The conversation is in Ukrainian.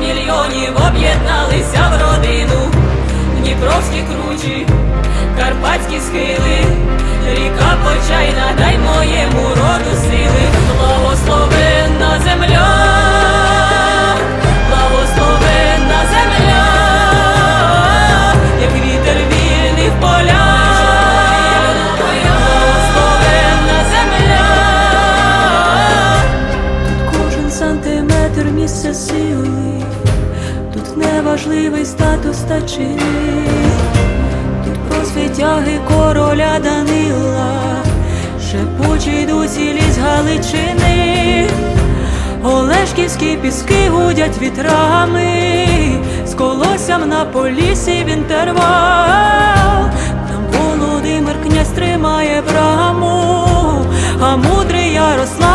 мільйонів об'єдналися в родину, Дніпровські кручі, Карпатські схили, ріка Почайна, дай моєму роду сантиметр місце сили, тут неважливий статус та чини, тут про світяги короля Данила, шепочі йдуть ліс Галичини, Олешківські піски гудять вітрами, з колоссям на полісі в інтервал. Там Володимир князь тримає браму, а мудрий Ярослав